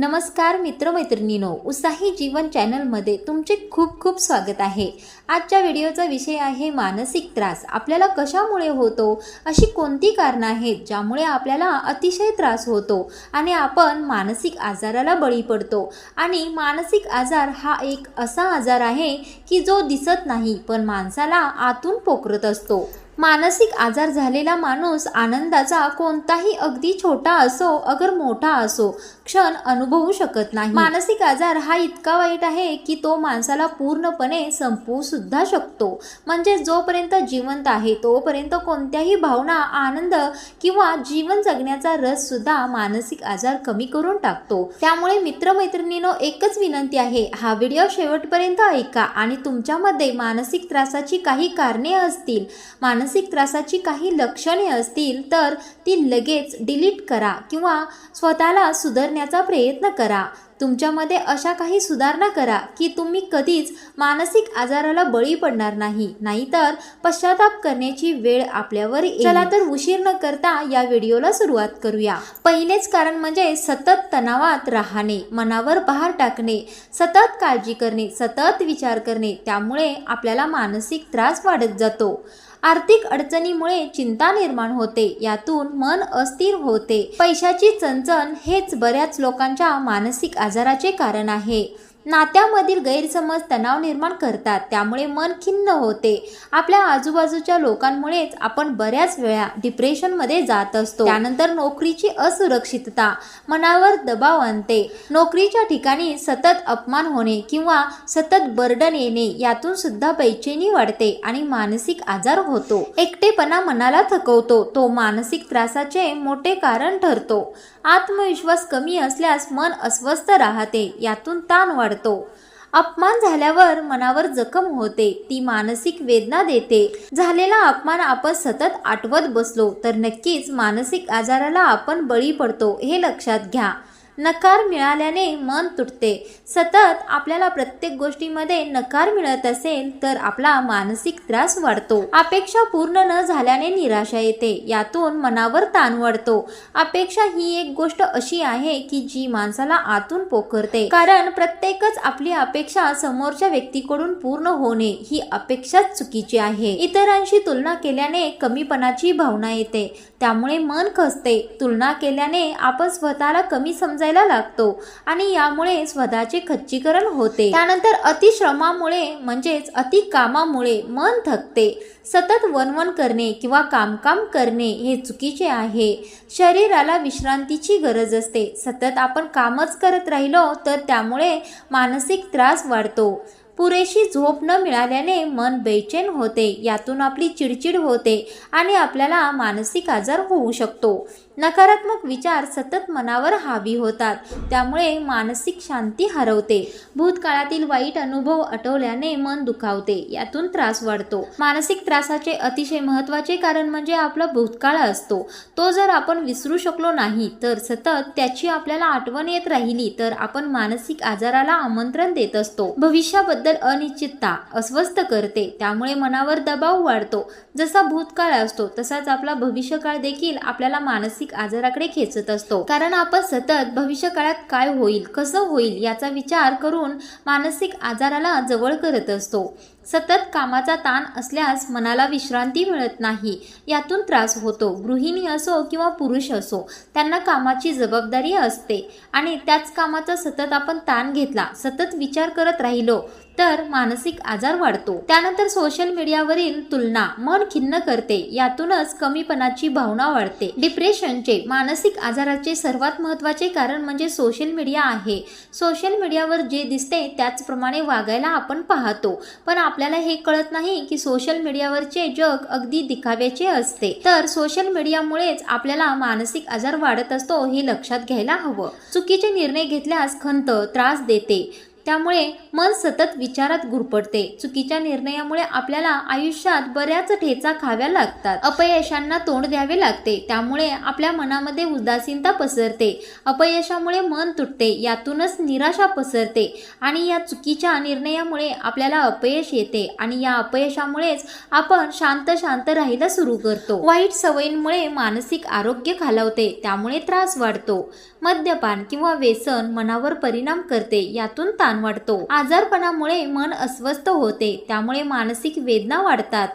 नमस्कार मित्रमैत्रिणींनो उत्साही जीवन चॅनलमध्ये तुमचे खूप खूप स्वागत आहे. आजच्या व्हिडिओचा विषय आहे मानसिक त्रास. आपल्याला कशामुळे होतो? अशी कोणती कारणं आहेत ज्यामुळे आपल्याला अतिशय त्रास होतो आणि आपण मानसिक आजाराला बळी पडतो? आणि मानसिक आजार हा एक असा आजार आहे की जो दिसत नाही पण माणसाला आतून पोखरत असतो. मानसिक आजार झालेला माणूस आनंदाचा कोणताही अगदी छोटा असो अगर मोठा असो क्षण अनुभवू शकत नाही. मानसिक आजार हा इतका वाईट आहे की तो माणसाला पूर्णपणे संपवू सुद्धा शकतो. म्हणजे जोपर्यंत जिवंत आहे तोपर्यंत कोणत्याही भावना आनंद किंवा जीवन जगण्याचा रस सुद्धा मानसिक आजार कमी करून टाकतो. त्यामुळे मित्रमैत्रिणींनो एकच विनंती आहे हा व्हिडिओ शेवटपर्यंत ऐका आणि तुमच्यामध्ये मानसिक त्रासाची काही कारणे असतील मानसिक त्रासाची काही लक्षणे असतील तर ती लगेच डिलीट करा किंवा स्वतःला करण्याचा प्रयत्न करा. तुमच्यामध्ये अशा काही सुधारणा करा की तुम्ही कधीच मानसिक आजाराला बळी पडणार नाही. नाहीतर पश्चाताप करण्याची वेळ आपल्यावर चला तर उशीर न करता या व्हिडिओला सुरुवात करूया. पहिलेच कारण म्हणजे सतत तणावात राहणे मनावर भार टाकणे सतत काळजी करणे सतत विचार करणे त्यामुळे आपल्याला मानसिक त्रास वाढत जातो. आर्थिक अडचणीमुळे चिंता निर्माण होते. यातून मन अस्थिर होते. पैशाची चणचण हेच बऱ्याच लोकांच्या मानसिक आजाराचे कारण आहे. नात्यामधील गैरसमज तणाव निर्माण करतात त्यामुळे मन खिन्न होते. आपल्या आजूबाजूच्या लोकांमुळेच आपण बऱ्याच वेळा डिप्रेशनमध्ये जात असतो. त्यानंतर नोकरीची असुरक्षितता मनावर दबाव आणते. नोकरीच्या ठिकाणी सतत अपमान होणे किंवा सतत बर्डन येणे यातून सुद्धा बेचैनी वाढते आणि मानसिक आजार होतो. एकटेपणा मनाला थकवतो. तो मानसिक त्रासाचे मोठे कारण ठरतो. आत्मविश्वास कमी असल्यास मन अस्वस्थ राहते यातून ताण वाढतो. अपमान झाल्यावर मनावर जखम होते ती मानसिक वेदना देते. झालेला अपमान आपण सतत आठवत बसलो तर नक्कीच मानसिक आजाराला आपण बळी पडतो हे लक्षात घ्या. नकार मिळाल्याने मन तुटते. सतत आपल्याला प्रत्येक गोष्टीमध्ये नकार मिळत असेल तर आपला मानसिक त्रास वाढतो. अपेक्षा पूर्ण न झाल्याने निराशा येते. यातून मनावर ताण वाढतो. अपेक्षा ही एक गोष्ट अशी आहे की जी माणसाला आतून पोखरते. कारण प्रत्येकच आपली अपेक्षा समोरच्या व्यक्तीकडून पूर्ण होणे ही अपेक्षाच चुकीची आहे. इतरांशी तुलना केल्याने कमीपणाची भावना येते. त्यामुळे मन खसते. तुलना केल्याने आपण स्वतःला कमी समजायला लागतो आणि यामुळे स्वतःचे खच्चीकरण होते. त्यानंतर अतिश्रमामुळे म्हणजेच अति कामामुळे मन थकते. सतत वनवन करणे किंवा कामकाम करणे हे चुकीचे आहे. शरीराला विश्रांतीची गरज असते. सतत आपण कामच करत राहिलो तर त्यामुळे मानसिक त्रास वाढतो. पुरेशी झोप न मिळाल्याने मन बेचैन होते यातून आपली चिडचिड होते आणि आपल्याला मानसिक आजार होऊ शकतो. नकारात्मक विचार सतत मनावर हावी होतात त्यामुळे मानसिक शांती हरवते. भूतकाळातील वाईट अनुभव आठवल्याने मन दुखावते यातून त्रास वाढतो. मानसिक त्रासाचे अतिशय महत्त्वाचे कारण म्हणजे आपला भूतकाळ असतो. तो जर आपण विसरू शकलो नाही तर सतत त्याची आपल्याला आठवण येत राहिली तर आपण मानसिक आजाराला आमंत्रण देत असतो. भविष्याबद्दल अनिश्चितता अस्वस्थ करते. त्यामुळे मनावर दबाव वाढतो. जसा भूतकाळ असतो तसाच आपला भविष्यकाळ देखील आपल्याला मानसिक आजाराकडे खेचत असतो. कारण आपण सतत भविष्यकाळात काय होईल कसं होईल याचा विचार करून मानसिक आजाराला जवळ करत असतो. सतत कामाचा ताण असल्यास मनाला विश्रांती मिळत नाही. यातून त्रास होतो. गृहिणी असो किंवा पुरुष असो त्यांना कामाची जबाबदारी असते. आणि त्याच कामाचा सतत आपण ताण घेतला सतत विचार करत राहिलो तर मानसिक आजार वाढतो. त्यानंतर सोशल मीडियावरील तुलना मन खिन्न करते. यातूनच कमीपणाची भावना वाढते. डिप्रेशनचे मानसिक आजाराचे सर्वात महत्त्वाचे कारण म्हणजे सोशल मीडिया आहे. सोशल मीडियावर जे दिसते त्याचप्रमाणे वागायला आपण पाहतो. पण आपल्याला हे कळत नाही की सोशल मीडियावरचे जग अगदी दिखाव्याचे असते. तर सोशल मीडियामुळेच आपल्याला मानसिक आजार वाढत असतो हे लक्षात घ्यायला हवं. चुकीचे निर्णय घेतल्यास खंत त्रास देते. त्यामुळे मन सतत विचारात गुरपडते चुकीच्या निर्णयामुळे आपल्याला आयुष्यात बऱ्याच ठेचा खाव्या लागतात. अपयशांना तोंड द्यावे लागते. त्यामुळे आपल्या मनामध्ये उदासीनता पसरते. अपयशामुळे मन तुटते. यातूनच निराशा पसरते. आणि या चुकीच्या निर्णयामुळे आपल्याला अपयश येते. आणि या अपयशामुळेच आपण शांत शांत राहायला सुरू करतो. वाईट सवयींमुळे मानसिक आरोग्य खालावते. त्यामुळे त्रास वाढतो. मद्यपान किंवा व्यसन मनावर परिणाम करते. यातून ताण वाढतो. आजारपणामुळे मन अस्वस्थ होते त्यामुळे मानसिक वेदना वाढतात.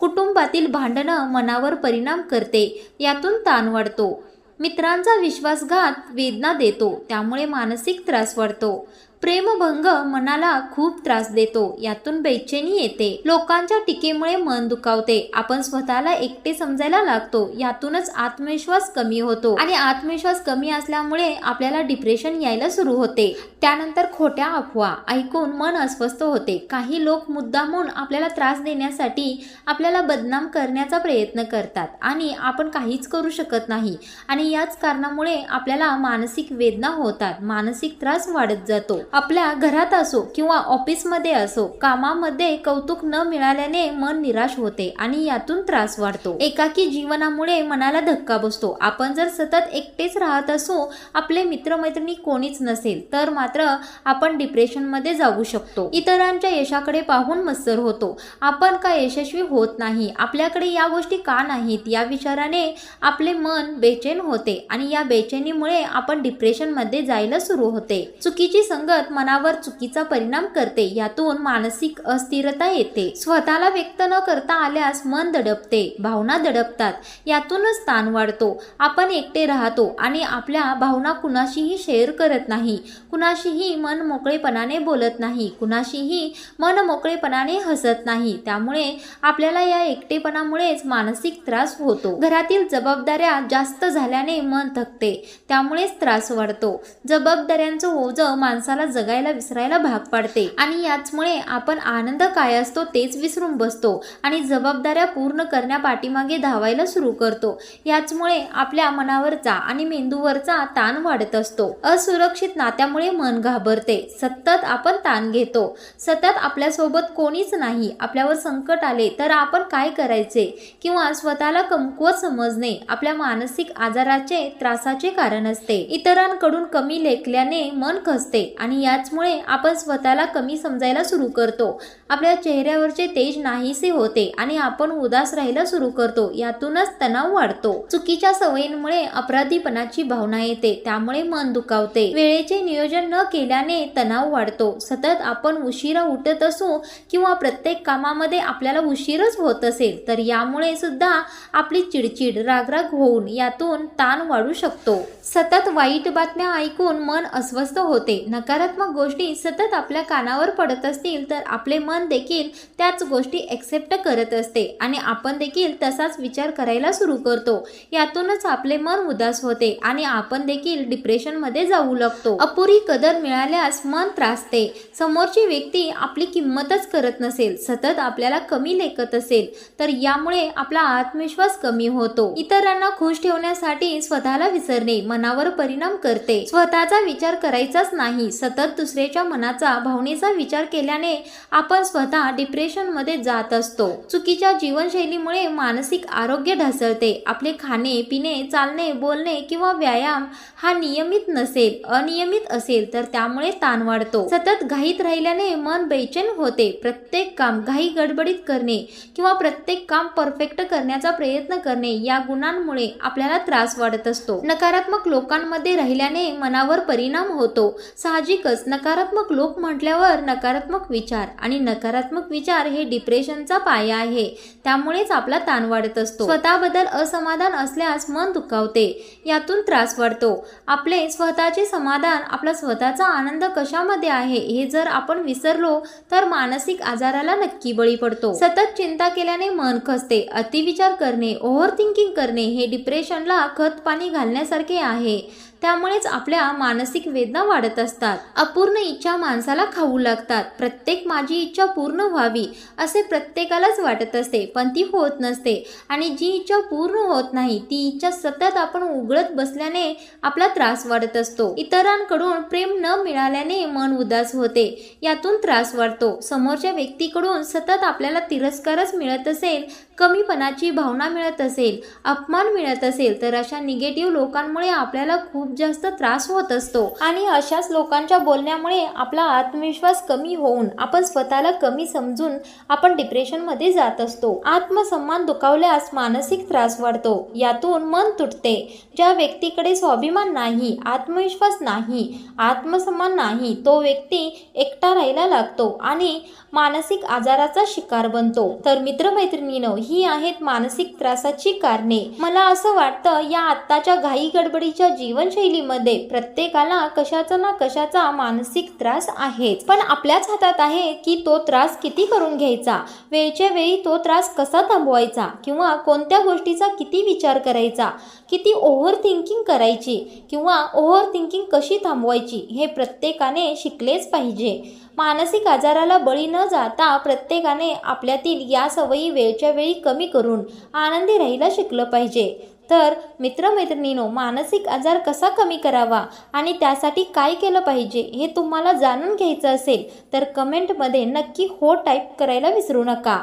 कुटुंबातील भांडणं मनावर परिणाम करते यातून ताण वाढतो. मित्रांचा विश्वासघात वेदना देतो त्यामुळे मानसिक त्रास वाढतो. प्रेमभंग मनाला खूप त्रास देतो. यातून बेचैनी येते. लोकांच्या टीकेमुळे मन दुखावते. आपण स्वतःला एकटे समजायला लागतो. यातूनच आत्मविश्वास कमी होतो. आणि आत्मविश्वास कमी असल्यामुळे आपल्याला डिप्रेशन यायला सुरू होते. त्यानंतर खोट्या अफवा ऐकून मन अस्वस्थ होते. काही लोक मुद्दामून आपल्याला त्रास देण्यासाठी आपल्याला बदनाम करण्याचा प्रयत्न करतात. आणि आपण काहीच करू शकत नाही. आणि याच कारणामुळे आपल्याला मानसिक वेदना होतात. मानसिक त्रास वाढत जातो. आपल्या घरात असो किंवा ऑफिसमध्ये असो कामामध्ये कौतुक न मिळाल्याने मन निराश होते आणि यातून त्रास वाढतो. एकाकी जीवनामुळे मनाला धक्का बसतो. आपण जर सतत एकटेच राहत असू आपले मित्रमैत्रिणी कोणीच नसेल तर मात्र आपण डिप्रेशनमध्ये जाऊ शकतो. इतरांच्या यशाकडे पाहून मत्सर होतो. आपण का यशस्वी होत नाही? आपल्याकडे या गोष्टी का नाहीत? या विचाराने आपले मन बेचैन होते आणि या बेचैनीमुळे आपण डिप्रेशनमध्ये जायला सुरू होते. चुकीची संगत मनावर चुकीचा परिणाम करते यातून मानसिक अस्थिरता येते. स्वतःला व्यक्त न करता आल्यास मन दडपते भावना दडपतात यातूनच ताण वाढतो. आपण एकटे राहतो आणि आपल्या भावना कुणाशीही शेअर करत नाही कुणाशीही मन मोकळेपणाने बोलत नाही कुणाशीही मन मोकळेपणाने हसत नाही. त्यामुळे आपल्याला या एकटेपणामुळेच मानसिक त्रास होतो. घरातील जबाबदाऱ्या जास्त झाल्याने मन थकते त्यामुळेच त्रास वाढतो. जबाबदाऱ्यांचं ओझं माणसाला जगायला विसरायला भाग पाडते. आणि याचमुळे आपण आनंद काय असतो तेच विसरून बसतो आणि जबाबदाऱ्या पूर्ण करण्या पाठीमागे धावायला सुरू करतो. याचमुळे आपल्या मनावरचा आणि मेंदूवरचा ताण वाढत असतो. असुरक्षित नात्यामुळे मन घाबरते. सतत आपण ताण घेतो. सतत आपल्यासोबत कोणीच नाही. आपल्यावर संकट आले तर आपण काय करायचे? किंवा स्वतःला कमकुवत समजणे आपल्या मानसिक आजाराचे त्रासाचे कारण असते. इतरांकडून कमी लेखल्याने मन खसते आणि याचमुळे आपण स्वतःला कमी समजायला सुरू करतो. आपल्या चेहऱ्यावरचे तेज नाहीसे होते आणि आपण उदास राहायला सुरू करतो. यातूनच तणाव वाढतो. चुकीच्या सवयींमुळे अपराधीपणाची भावना येते. त्यामुळे मन दुखावते. वेळेचे नियोजन न केल्याने तणाव वाढतो. सतत आपण उशिरा उठत असू किंवा प्रत्येक कामामध्ये आपल्याला उशीरच होत असेल तर यामुळे सुद्धा आपली चिडचिड रागराग होऊन यातून ताण वाढू शकतो. सतत वाईट बातम्या ऐकून मन अस्वस्थ होते. नकारात्मक गोष्टी सतत आपल्या कानावर पडत असतील तर आपले मन देखील त्याच गोष्टी एक्सेप्ट करत असते आणि आपण देखील तसाच विचार करायला सुरू करतो. यातूनच आपले मन उदास होते आणि आपण देखील डिप्रेशनमध्ये जाऊ लागतो. अपुरी कदर मिळाल्यास मन त्रासते. समोरची व्यक्ती आपली किंमतच करत नसेल सतत आपल्याला कमी लेखत असेल तर यामुळे आपला आत्मविश्वास कमी होतो. इतरांना खुश ठेवण्यासाठी स्वतःला विसरणे मनावर परिणाम करते. स्वतःचा विचार करायचाच नाही सतत दुसऱ्याच्या मनाचा भावनेचा विचार केल्याने आपण स्वतः डिप्रेशनमध्ये जात असतो. चुकीच्या जीवनशैलीमुळे मानसिक आरोग्य ढासळते. आपले खाणे पिणे चालणे बोलणे किंवा व्यायाम हा नियमित नसेल अनियमित असेल तर त्यामुळे ताण वाढतो. सतत घाईत राहिल्याने मन बेचैन होते. प्रत्येक काम घाई गडबडीत करणे किंवा प्रत्येक काम परफेक्ट करण्याचा प्रयत्न करणे या गुणांमुळे आपल्याला त्रास वाढत असतो. नकारात्मक लोकांमध्ये राहिल्याने मनावर परिणाम होतो. साहजिक साहजिकच नकारात्मक लोक म्हटल्यावर नकारात्मक विचार आणि नकारात्मक विचार हे डिप्रेशनचा पाया आहे. त्यामुळेच आपला ताण वाढत असतो. स्वतःबद्दल असमाधान असल्यास मन दुखावते. यातून त्रास वाढतो. आपले स्वतःचे समाधान आपला स्वतःचा आनंद कशामध्ये आहे हे जर आपण विसरलो तर मानसिक आजाराला नक्की बळी पडतो. सतत चिंता केल्याने मन खसते. अतिविचार करणे ओव्हर थिंकिंग करणे हे डिप्रेशनला खत पाणी घालण्यासारखे आहे. त्यामुळेच आपल्या मानसिक वेदना वाढत असतात. अपूर्ण इच्छा माणसाला खाऊ लागतात. प्रत्येक माझी इच्छा पूर्ण व्हावी असे प्रत्येकालाच वाटत असते पण ती होत नसते. आणि जी इच्छा पूर्ण होत नाही ती इच्छा सतत आपण उघडत बसल्याने आपला त्रास वाढत असतो. इतरांकडून प्रेम न मिळाल्याने मन उदास होते. यातून त्रास वाढतो. समोरच्या व्यक्तीकडून सतत आपल्याला तिरस्कारच मिळत असेल कमीपणाची भावना मिळत असेल अपमान मिळत असेल तर अशा निगेटिव्ह लोकांमुळे आपल्याला खूप जास्त त्रास होत असतो. आणि अशाच लोकांच्या बोलण्यामुळे आपला आत्मविश्वास कमी होऊन आपण स्वतःला कमी समजून आपण डिप्रेशनमध्ये जात असतो. आत्मसन्मान दुखावल्यास मानसिक त्रास वाढतो. यातून मन तुटते. ज्या व्यक्तीकडे स्वाभिमान नाही आत्मविश्वास नाही आत्मसन्मान नाही तो व्यक्ती एकटा राहायला लागतो आणि मानसिक आजाराचा शिकार बनतो. तर मित्रमैत्रिणीनं ही आहेत मानसिक त्रासाची कारणे. मला असं वाटतं या आत्ताच्या घाई गडबडीच्या जीवनशैलीमध्ये प्रत्येकाला कशाचा ना कशाचा मानसिक त्रास आहेच. पण आपल्याच हातात आहे की तो त्रास किती करून घ्यायचा? वेळच्या वेळी तो त्रास कसा थांबवायचा? किंवा कोणत्या गोष्टीचा किती विचार करायचा? किती ओव्हर थिंकिंग करायची? किंवा ओव्हर थिंकिंग कशी थांबवायची? हे प्रत्येकाने शिकलेच पाहिजे. मानसिक आजाराला बळी न जाता प्रत्येकाने आपल्यातील या सवयी वेळच्या वेळी कमी करून आनंदी राहायला शिकलं पाहिजे. तर मित्रमैत्रिणीनो मानसिक आजार कसा कमी करावा आणि त्यासाठी काय केलं पाहिजे हे तुम्हाला जाणून घ्यायचं असेल तर कमेंटमध्ये नक्की हो टाईप करायला विसरू नका.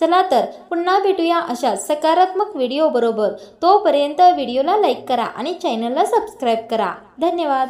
चला तर पुन्हा भेटूया अशा सकारात्मक व्हिडिओ बरोबर. तोपर्यंत व्हिडिओला लाईक करा आणि चॅनलला सबस्क्राईब करा. धन्यवाद.